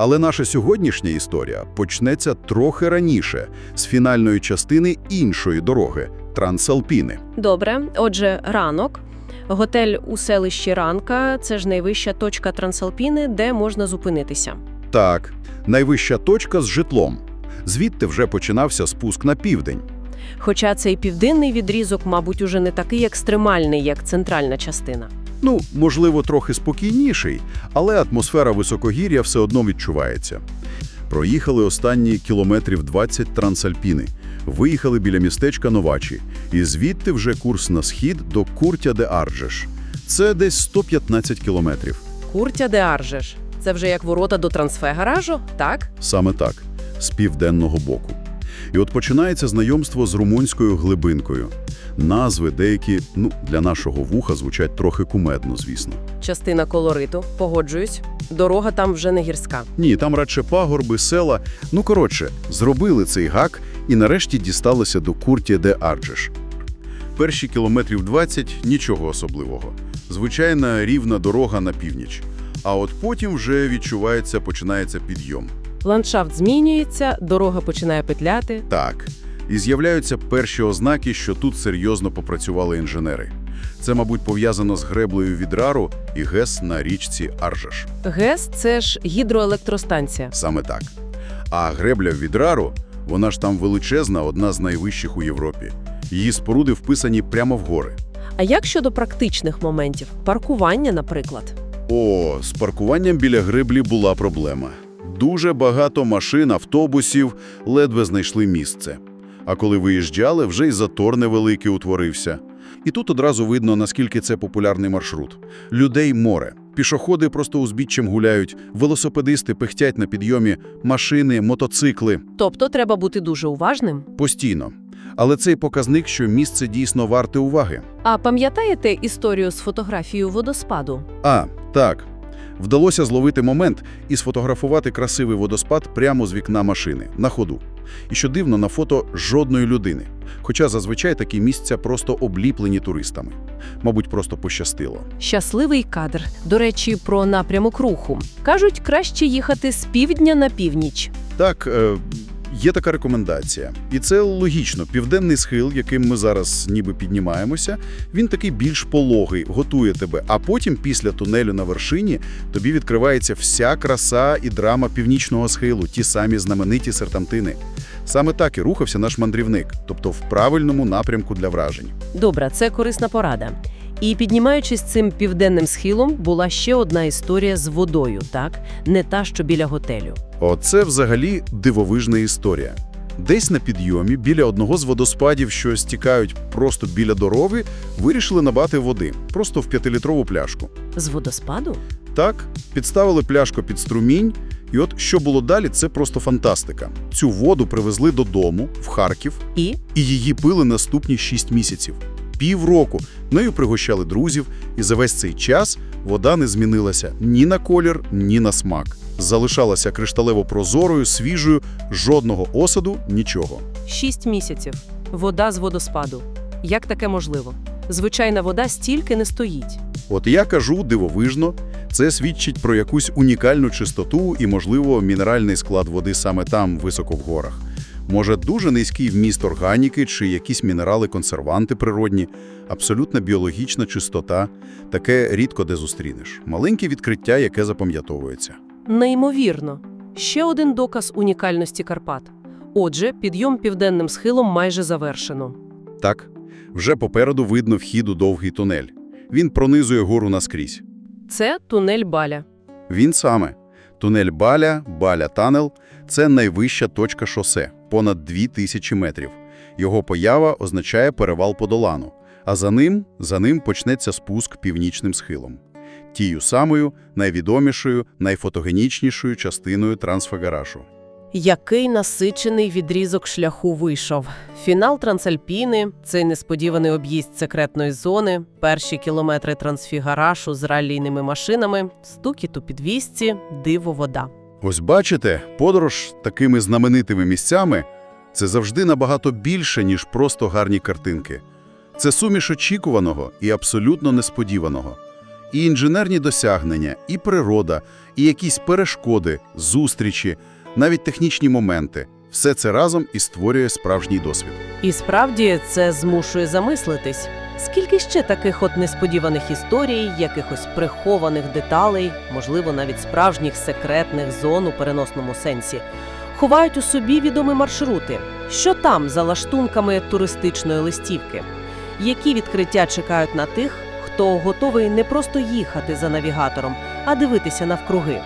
Але наша сьогоднішня історія почнеться трохи раніше, з фінальної частини іншої дороги – Трансалпіни. Добре, отже, ранок. Готель у селищі Ранка це ж найвища точка Трансалпіни, де можна зупинитися. Так, найвища точка з житлом. Звідти вже починався спуск на південь. Хоча цей південний відрізок, мабуть, уже не такий екстремальний, як центральна частина. Ну, можливо, трохи спокійніший, але атмосфера високогір'я все одно відчувається. Проїхали останні кілометрів 20 Трансальпіни, виїхали біля містечка Новачі, і звідти вже курс на схід до Куртя де Арджеш. Це десь 115 кілометрів. Куртя де Аржеш. Це вже як ворота до трансфегаражу, так? Саме так, з південного боку. І от починається знайомство з румунською глибинкою. Назви деякі, ну, для нашого вуха звучать трохи кумедно, звісно. Частина колориту, погоджуюсь. Дорога там вже не гірська. Ні, там радше пагорби, села. Ну, коротше, зробили цей гак і нарешті дісталися до Куртія де Арджеш. Перші кілометрів 20 – нічого особливого. Звичайна рівна дорога на північ. А от потім вже відчувається, починається підйом. Ландшафт змінюється, дорога починає петляти. Так. І з'являються перші ознаки, що тут серйозно попрацювали інженери. Це, мабуть, пов'язано з греблею від Рару і ГЕС на річці Аржеш. ГЕС це ж гідроелектростанція. Саме так. А гребля від Рару, вона ж там величезна, одна з найвищих у Європі. Її споруди вписані прямо в гори. А як щодо практичних моментів? Паркування, наприклад. О, з паркуванням біля греблі була проблема. Дуже багато машин, автобусів ледве знайшли місце. А коли виїжджали, вже й затор невеликий утворився. І тут одразу видно, наскільки це популярний маршрут. Людей море. Пішоходи просто узбіччям гуляють, велосипедисти пихтять на підйомі, машини, мотоцикли. Тобто треба бути дуже уважним. Постійно. Але цей показник, що місце дійсно варте уваги. А пам'ятаєте історію з фотографією водоспаду? А, так. Вдалося зловити момент і сфотографувати красивий водоспад прямо з вікна машини, на ходу. І що дивно, на фото жодної людини. Хоча зазвичай такі місця просто обліплені туристами. Мабуть, просто пощастило. Щасливий кадр. До речі, про напрямок руху. Кажуть, краще їхати з півдня на північ. Так, е, є така рекомендація. І це логічно. Південний схил, яким ми зараз ніби піднімаємося, він такий більш пологий, готує тебе. А потім, після тунелю на вершині, тобі відкривається вся краса і драма північного схилу, ті самі знамениті серпантини. Саме так і рухався наш мандрівник, тобто в правильному напрямку для вражень. Добре, це корисна порада. І піднімаючись цим південним схилом, була ще одна історія з водою, так? Не та, що біля готелю. Оце взагалі дивовижна історія. Десь на підйомі, біля одного з водоспадів, що стікають просто біля дороги, вирішили набати води, просто в п'ятилітрову пляшку. З водоспаду? Так, підставили пляшку під струмінь, і от що було далі, це просто фантастика. Цю воду привезли додому, в Харків, І і її пили наступні 6 місяців. Півроку нею пригощали друзів, і за весь цей час вода не змінилася ні на колір, ні на смак. Залишалася кришталево прозорою, свіжою, жодного осаду, нічого. шість місяців. Вода з водоспаду. Як таке можливо? Звичайна вода стільки не стоїть. От я кажу дивовижно, це свідчить про якусь унікальну чистоту і, можливо, мінеральний склад води саме там, високо в горах. Може, дуже низький вміст органіки чи якісь мінерали-консерванти природні, абсолютно біологічна чистота. Таке рідко де зустрінеш. Маленьке відкриття, яке запам'ятовується. Неймовірно. Ще один доказ унікальності Карпат. Отже, підйом південним схилом майже завершено. Так, вже попереду видно вхід у довгий тунель. Він пронизує гору наскрізь. Це тунель Баля. Він саме. Тунель Баля, Баля-Танел – це найвища точка шосе, понад 2000 метрів. Його поява означає перевал по долану, а за ним, за ним почнеться спуск північним схилом. Тією самою, найвідомішою, найфотогенічнішою частиною трансфагарашу. Який насичений відрізок шляху вийшов. Фінал Трансальпіни, цей несподіваний об'їзд секретної зони, перші кілометри трансфігарашу з раллійними машинами, стукіт у підвісці, диво вода. Ось бачите, подорож такими знаменитими місцями – це завжди набагато більше, ніж просто гарні картинки. Це суміш очікуваного і абсолютно несподіваного. І інженерні досягнення, і природа, і якісь перешкоди, зустрічі, навіть технічні моменти – все це разом і створює справжній досвід. І справді це змушує замислитись. Скільки ще таких от несподіваних історій, якихось прихованих деталей, можливо, навіть справжніх секретних зон у переносному сенсі, ховають у собі відомі маршрути? Що там за лаштунками туристичної листівки? Які відкриття чекають на тих, хто готовий не просто їхати за навігатором, а дивитися навкруги?